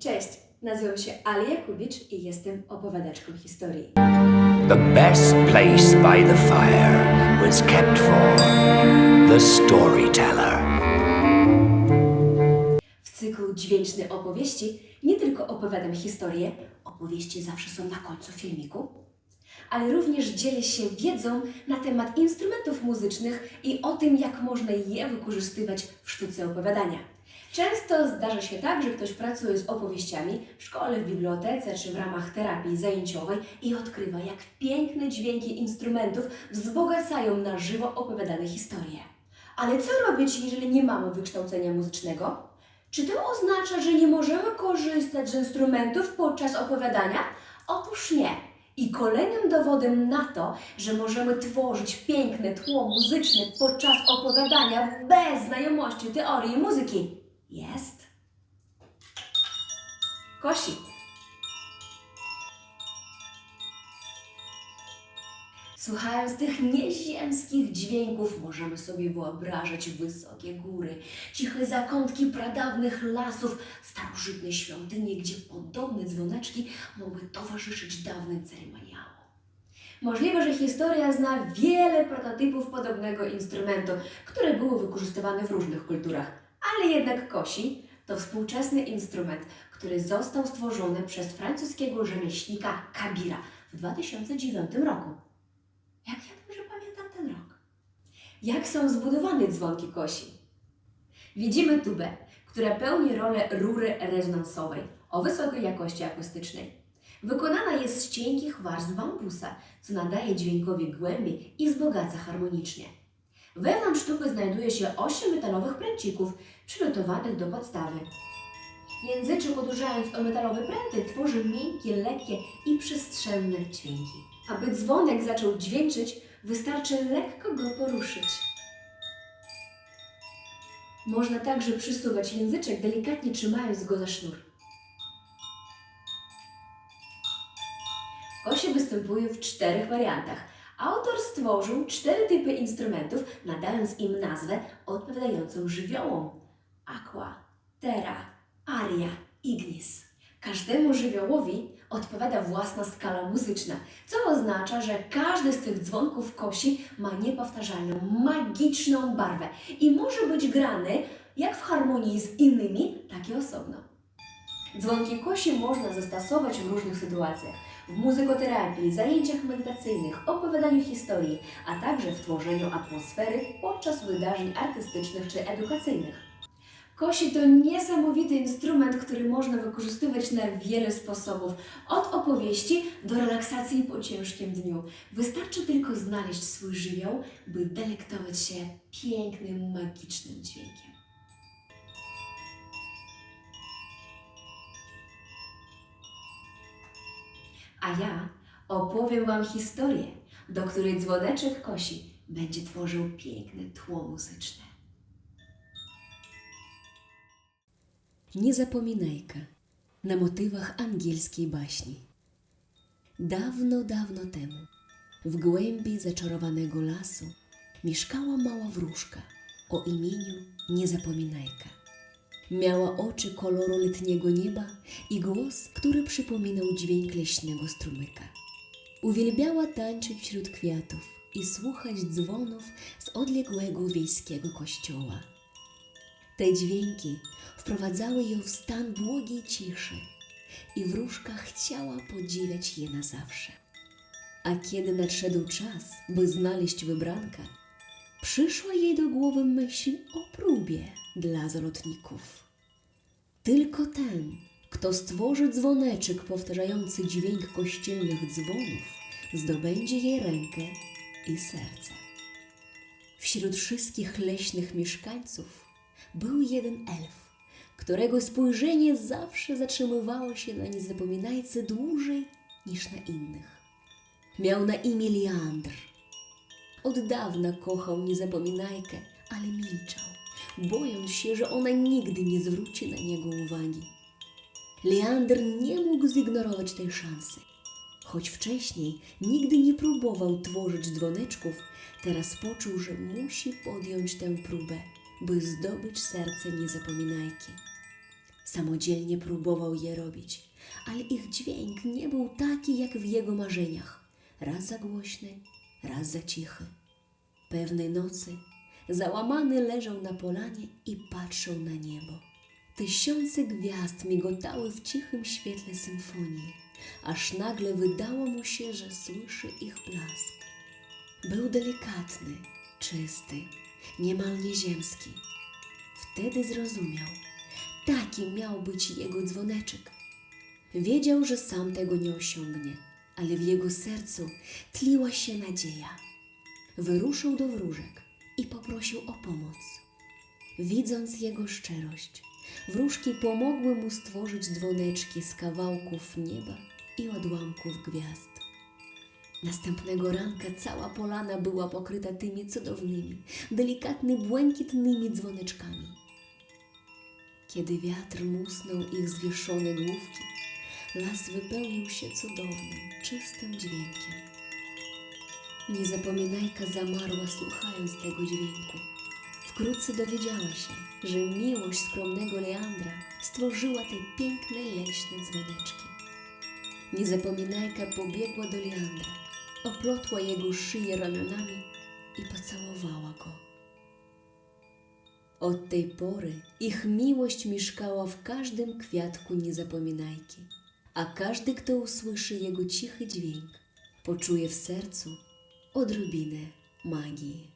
Cześć, nazywam się Ali Jakubicz i jestem opowiadaczką historii. The best place by the fire was kept for the storyteller. W cyklu Dźwięczne opowieści nie tylko opowiadam historię, opowieści zawsze są na końcu filmiku, ale również dzielę się wiedzą na temat instrumentów muzycznych i o tym, jak można je wykorzystywać w sztuce opowiadania. Często zdarza się tak, że ktoś pracuje z opowieściami w szkole, w bibliotece czy w ramach terapii zajęciowej i odkrywa, jak piękne dźwięki instrumentów wzbogacają na żywo opowiadane historie. Ale co robić, jeżeli nie mamy wykształcenia muzycznego? Czy to oznacza, że nie możemy korzystać z instrumentów podczas opowiadania? Otóż nie. I kolejnym dowodem na to, że możemy tworzyć piękne tło muzyczne podczas opowiadania bez znajomości teorii muzyki jest Kosi. Słuchając tych nieziemskich dźwięków, możemy sobie wyobrażać wysokie góry, ciche zakątki pradawnych lasów, starożytne świątynie, gdzie podobne dzwoneczki mogły towarzyszyć dawnym ceremoniałom. Możliwe, że historia zna wiele prototypów podobnego instrumentu, które były wykorzystywane w różnych kulturach, ale jednak kosi to współczesny instrument, który został stworzony przez francuskiego rzemieślnika Kabira w 2009 roku. Jak ja dobrze pamiętam ten rok. Jak są zbudowane dzwonki kosi? Widzimy tubę, która pełni rolę rury rezonansowej o wysokiej jakości akustycznej. Wykonana jest z cienkich warstw bambusa, co nadaje dźwiękowi głębi i wzbogaca harmonicznie. Wewnątrz tuby znajduje się 8 metalowych pręcików przygotowanych do podstawy. Języczek uderzając o metalowe pręty tworzy miękkie, lekkie i przestrzenne dźwięki. Aby dzwonek zaczął dźwięczyć, wystarczy lekko go poruszyć. Można także przysuwać języczek, delikatnie trzymając go za sznur. Kosie występuje w czterech wariantach. Autor stworzył cztery typy instrumentów, nadając im nazwę odpowiadającą żywiołom. Aqua, Terra, Aria, Ignis. Każdemu żywiołowi odpowiada własna skala muzyczna, co oznacza, że każdy z tych dzwonków kosi ma niepowtarzalną, magiczną barwę i może być grany jak w harmonii z innymi, tak i osobno. Dzwonki kosi można zastosować w różnych sytuacjach. W muzykoterapii, zajęciach medytacyjnych, opowiadaniu historii, a także w tworzeniu atmosfery podczas wydarzeń artystycznych czy edukacyjnych. Kosi to niesamowity instrument, który można wykorzystywać na wiele sposobów, od opowieści do relaksacji po ciężkim dniu. Wystarczy tylko znaleźć swój żywioł, by delektować się pięknym, magicznym dźwiękiem. A ja opowiem Wam historię, do której dzwoneczek kosi będzie tworzył piękne tło muzyczne. Niezapominajka na motywach angielskiej baśni. Dawno, dawno temu, w głębi zaczarowanego lasu, mieszkała mała wróżka o imieniu Niezapominajka. Miała oczy koloru letniego nieba i głos, który przypominał dźwięk leśnego strumyka. Uwielbiała tańczyć wśród kwiatów i słuchać dzwonów z odległego wiejskiego kościoła. Te dźwięki wprowadzały ją w stan błogiej ciszy i wróżka chciała podziwiać je na zawsze. A kiedy nadszedł czas, by znaleźć wybranka, przyszła jej do głowy myśl o próbie dla zalotników. Tylko ten, kto stworzy dzwoneczek powtarzający dźwięk kościelnych dzwonów, zdobędzie jej rękę i serce. Wśród wszystkich leśnych mieszkańców był jeden elf, którego spojrzenie zawsze zatrzymywało się na niezapominajce dłużej niż na innych. Miał na imię Leandr. Od dawna kochał niezapominajkę, ale milczał, bojąc się, że ona nigdy nie zwróci na niego uwagi. Leander nie mógł zignorować tej szansy. Choć wcześniej nigdy nie próbował tworzyć dzwoneczków, teraz poczuł, że musi podjąć tę próbę, by zdobyć serce niezapominajki. Samodzielnie próbował je robić, ale ich dźwięk nie był taki jak w jego marzeniach. Raz za głośny, raz za cichy. Pewnej nocy załamany leżał na polanie i patrzył na niebo. Tysiące gwiazd migotały w cichym świetle symfonii, aż nagle wydało mu się, że słyszy ich blask. Był delikatny, czysty, niemal nieziemski. Wtedy zrozumiał, taki miał być jego dzwoneczek. Wiedział, że sam tego nie osiągnie, ale w jego sercu tliła się nadzieja. Wyruszył do wróżek i poprosił o pomoc. Widząc jego szczerość, wróżki pomogły mu stworzyć dzwoneczki z kawałków nieba i odłamków gwiazd. Następnego ranka cała polana była pokryta tymi cudownymi, delikatnie błękitnymi dzwoneczkami. Kiedy wiatr musnął ich zwieszone główki, las wypełnił się cudownym, czystym dźwiękiem. Niezapominajka zamarła słuchając tego dźwięku. Wkrótce dowiedziała się, że miłość skromnego Leandra stworzyła te piękne leśne dzwoneczki. Niezapominajka pobiegła do Leandra, oplotła jego szyję ramionami i pocałowała go. Od tej pory ich miłość mieszkała w każdym kwiatku niezapominajki, a każdy, kto usłyszy jego cichy dźwięk, poczuje w sercu одробіне магії.